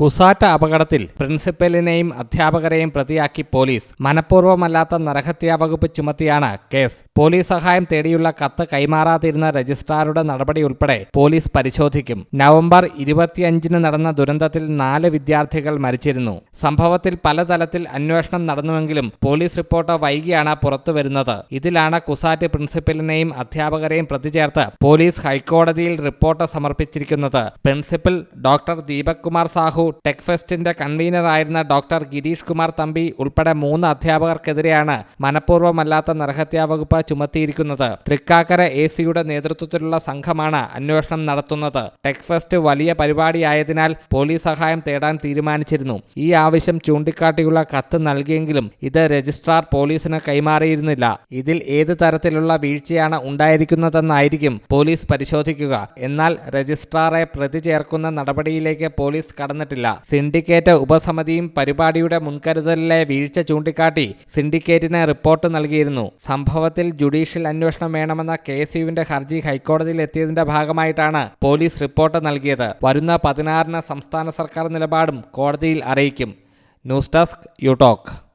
കുസാറ്റ അപകടത്തിൽ പ്രിൻസിപ്പലിനെയും അധ്യാപകരെയും പ്രതിയാക്കി പോലീസ്. മനഃപൂർവമല്ലാത്ത നരഹത്യാ വകുപ്പ് ചുമത്തിയാണ് കേസ്. പോലീസ് സഹായം തേടിയുള്ള കത്ത് കൈമാറാതിരുന്ന രജിസ്ട്രാറുടെ നടപടി ഉൾപ്പെടെ പോലീസ് പരിശോധിക്കും. നവംബർ ഇരുപത്തിയഞ്ചിന് നടന്ന ദുരന്തത്തിൽ നാല് വിദ്യാർത്ഥികൾ മരിച്ചിരുന്നു. സംഭവത്തിൽ പലതലത്തിൽ അന്വേഷണം നടന്നുവെങ്കിലും പോലീസ് റിപ്പോർട്ട് വൈകിയാണ് പുറത്തുവരുന്നത്. ഇതിലാണ് കുസാറ്റ് പ്രിൻസിപ്പലിനെയും അധ്യാപകരെയും പ്രതി ചേർത്ത് പോലീസ് ഹൈക്കോടതിയിൽ report സമർപ്പിച്ചിരിക്കുന്നത്. Principal doctor Deepak Kumar Sahu tech ഫെസ്റ്റിന്റെ കൺവീനറായിരുന്ന ഡോക്ടർ ഗിരീഷ് കുമാർ തമ്പി ഉൾപ്പെടെ മൂന്ന് അധ്യാപകർക്കെതിരെയാണ് മനഃപൂർവമല്ലാത്ത നരഹത്യാ വകുപ്പ് ചുമത്തിയിരിക്കുന്നത്. തൃക്കാക്കര എ സിയുടെ നേതൃത്വത്തിലുള്ള സംഘമാണ് അന്വേഷണം നടത്തുന്നത്. ടെക് ഫെസ്റ്റ് വലിയ പരിപാടിയായതിനാൽ പോലീസ് സഹായം തേടാൻ തീരുമാനിച്ചിരുന്നു. ഈ ആവശ്യം ചൂണ്ടിക്കാട്ടിയുള്ള കത്ത് നൽകിയെങ്കിലും ഇത് രജിസ്ട്രാർ പോലീസിന് കൈമാറിയിരുന്നില്ല. ഇതിൽ ഏത് തരത്തിലുള്ള വീഴ്ചയാണ് ഉണ്ടായിരിക്കുന്നതെന്നായിരിക്കും പോലീസ് പരിശോധിക്കുക. എന്നാൽ രജിസ്ട്രാറെ പ്രതി ചേർക്കുന്ന നടപടിയിലേക്ക് പോലീസ് കടന്നിട്ടില്ല. സിൻഡിക്കേറ്റ് ഉപസമിതിയും പരിപാടിയുടെ മുൻകരുതലിലെ വീഴ്ച ചൂണ്ടിക്കാട്ടി സിൻഡിക്കേറ്റിന് റിപ്പോർട്ട് നൽകിയിരുന്നു. സംഭവത്തിൽ ജുഡീഷ്യൽ അന്വേഷണം വേണമെന്ന കെ സിയുവിന്റെ യുവിന്റെ ഹർജി ഹൈക്കോടതിയിൽ എത്തിയതിന്റെ ഭാഗമായിട്ടാണ് പോലീസ് റിപ്പോർട്ട് നൽകിയത്. വരുന്ന പതിനാറിന് സംസ്ഥാന സർക്കാർ നിലപാടും കോടതിയിൽ അറിയിക്കും. News desk you talk